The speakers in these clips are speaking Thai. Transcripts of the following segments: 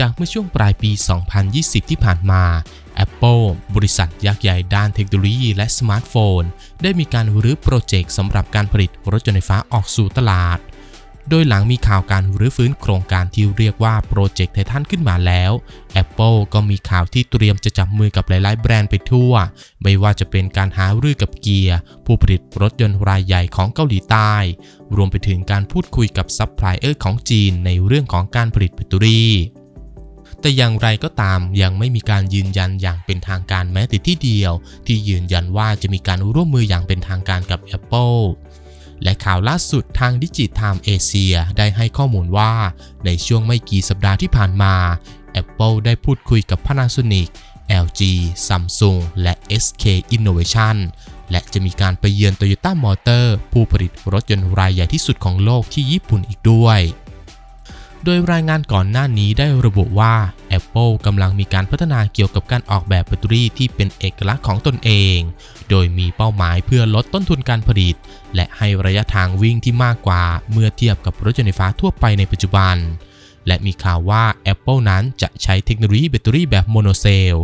จากเมื่อช่วงปลายปี 2020 ที่ผ่านมา Apple บริษัทยักษ์ใหญ่ด้านเทคโนโลยีและสมาร์ทโฟน ได้มีการรื้อโปรเจกต์สำหรับการผลิตรถยนต์ไฟฟ้าออกสู่ตลาด โดยหลังมีข่าวการรื้อฟื้นโครงการที่เรียกว่าโปรเจกต์ไททันขึ้นมาแล้ว Apple ก็มีข่าวที่เตรียมจะจับมือกับหลาย ๆ แบรนด์ไปทั่ว ไม่ว่าจะเป็นการหารือกับเกียร์ผู้ผลิตรถยนต์รายใหญ่ของเกาหลีใต้ รวมไปถึงการพูดคุยกับซัพพลายเออร์ของจีนในเรื่องของการผลิตแบตเตอรี่ แต่อย่างไรก็ตามยังไม่มีการยืนยันอย่างเป็นทางการแม้แต่ที่เดียว ที่ยืนยันว่าจะมีการร่วมมืออย่างเป็นทางการกับ Apple และข่าวล่าสุดทางดิจิทามเอเชียได้ให้ข้อมูลว่าในช่วงไม่กี่สัปดาห์ที่ผ่านมา Apple ได้พูดคุยกับ Panasonic LG Samsung และ SK Innovation และจะมีการไปเยือน Toyota Motor ผู้ผลิตรถยนต์รายใหญ่ที่สุดของโลกที่ญี่ปุ่นอีกด้วย โดยรายงานก่อนหน้านี้ได้ระบุว่า Apple กำลังมีการพัฒนาเกี่ยวกับการออกแบบแบตเตอรี่ที่เป็นเอกลักษณ์ของตนเอง โดยมีเป้าหมายเพื่อลดต้นทุนการผลิต และให้ระยะทางวิ่งที่มากกว่าเมื่อเทียบกับรถยนต์ไฟฟ้าทั่วไปในปัจจุบัน และมีข่าวว่า Apple นั้นจะใช้เทคโนโลยีแบตเตอรี่แบบโมโนเซล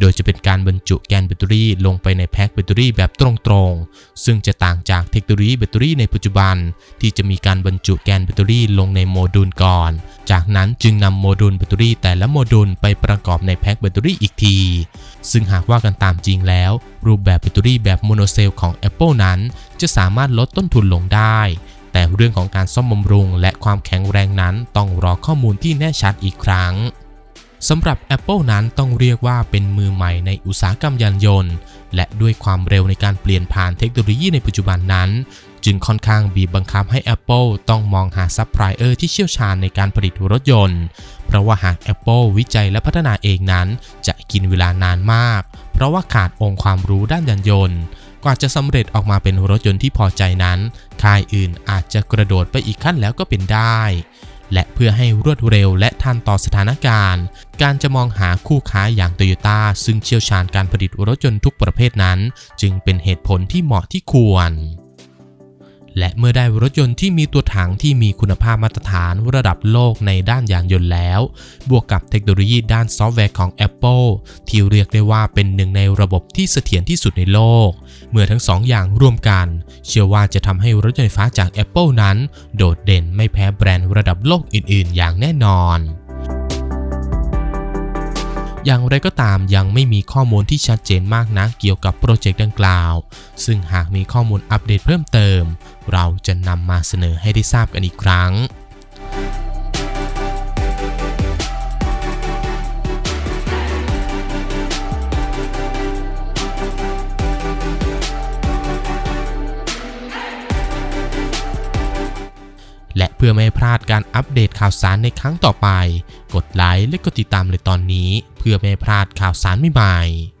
โดยจะเป็นการบรรจุแกนแบตเตอรี่ลงไปในแพ็คแบตเตอรี่แบบตรงๆ ซึ่งจะต่างจากเทคโนโลยีแบตเตอรี่ในปัจจุบัน ที่จะมีการบรรจุแกนแบตเตอรี่ลงในโมดูลก่อน จากนั้นจึงนำโมดูลแบตเตอรี่แต่ละโมดูลไปประกอบในแพ็คแบตเตอรี่อีกที ซึ่งหากว่ากันตามจริงแล้ว รูปแบบแบตเตอรี่แบบโมโนเซลของ Apple นั้น จะสามารถลดต้นทุนลงได้แต่เรื่องของการซ่อมบำรุงและความแข็งแรงนั้นต้องรอข้อมูลที่แน่ชัดอีกครั้ง สำหรับ Apple นั้นต้องเรียกว่าเป็นมือใหม่ในอุตสาหกรรมยานยนต์ และด้วยความเร็วในการเปลี่ยนผ่านเทคโนโลยีในปัจจุบันนั้น จึงค่อนข้างบีบบังคับให้ Apple ต้องมองหาซัพพลายเออร์ที่เชี่ยวชาญในการผลิตรถยนต์ เพราะว่าหาก Apple วิจัยและพัฒนาเองนั้น จะกินเวลานานมาก เพราะว่าขาดองค์ความรู้ด้านยานยนต์กว่าจะสำเร็จออกมาเป็นรถยนต์ที่พอใจนั้น ค่ายอื่นอาจจะกระโดดไปอีกขั้นแล้วก็เป็นได้ และเพื่อให้รวดเร็วและทันต่อสถานการณ์ การจะมองหาคู่ค้าอย่างโตโยต้าซึ่งเชี่ยวชาญการผลิตรถยนต์ทุกประเภทนั้น จึงเป็นเหตุผลที่เหมาะที่ควร และเมื่อได้รถยนต์ที่มีตัวถังที่มีคุณภาพมาตรฐานระดับโลกในด้านยานยนต์แล้ว บวกกับเทคโนโลยีด้านซอฟต์แวร์ของ Apple ที่เรียกได้ว่าเป็นหนึ่งในระบบที่เสถียรที่สุดในโลก เมื่อทั้งสองอย่างร่วมกัน เชื่อว่าจะทำให้รถยนต์ไฟฟ้าจาก Apple นั้น โดดเด่นไม่แพ้แบรนด์ระดับโลกอื่น ๆ อย่างแน่นอน อย่างไรก็ตามยังไม่มีข้อมูลที่ชัดเจนมากนักเกี่ยวกับโปรเจกต์ดังกล่าว ซึ่งหากมีข้อมูลอัปเดตเพิ่มเติม เราจะนำมาเสนอให้ได้ทราบกันอีกครั้ง เพื่อไม่ให้พลาดการอัปเดตข่าวสารในครั้งต่อไป กดไลค์และกดติดตามเลยตอนนี้ เพื่อไม่ให้พลาดข่าวสารใหม่ๆ